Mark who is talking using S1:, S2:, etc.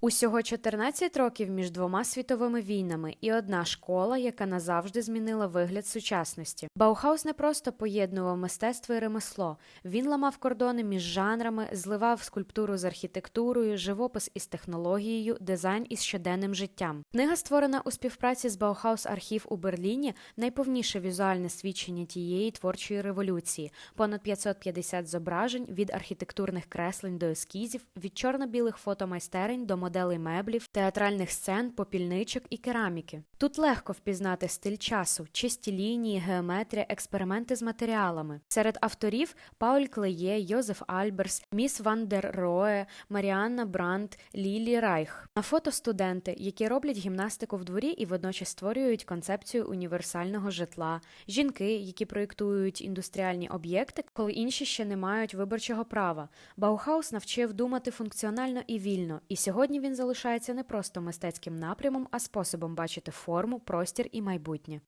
S1: Усього 14 років між двома світовими війнами і одна школа, яка назавжди змінила вигляд сучасності. Баухаус не просто поєднував мистецтво і ремесло. Він ламав кордони між жанрами, зливав скульптуру з архітектурою, живопис із технологією, дизайн із щоденним життям. Книга, створена у співпраці з Баухаус Архів у Берліні, найповніше візуальне свідчення тієї творчої революції. Понад 550 зображень від архітектурних креслень до ескізів, від чорно-білих фотомайстерень до моделей меблів, театральних сцен, попільничок і кераміки. Тут легко впізнати стиль часу, чисті лінії, геометрія, експерименти з матеріалами. Серед авторів Пауль Клеє, Йозеф Альберс, Міс Ван дер Роє, Маріанна Брандт, Лілі Райх. На фото студенти, які роблять гімнастику в дворі і водночас створюють концепцію універсального житла, жінки, які проєктують індустріальні об'єкти, коли інші ще не мають виборчого права. Баухаус навчив думати функціонально і вільно, і сьогодні він залишається не просто мистецьким напрямом, а способом бачити форму, простір і майбутнє.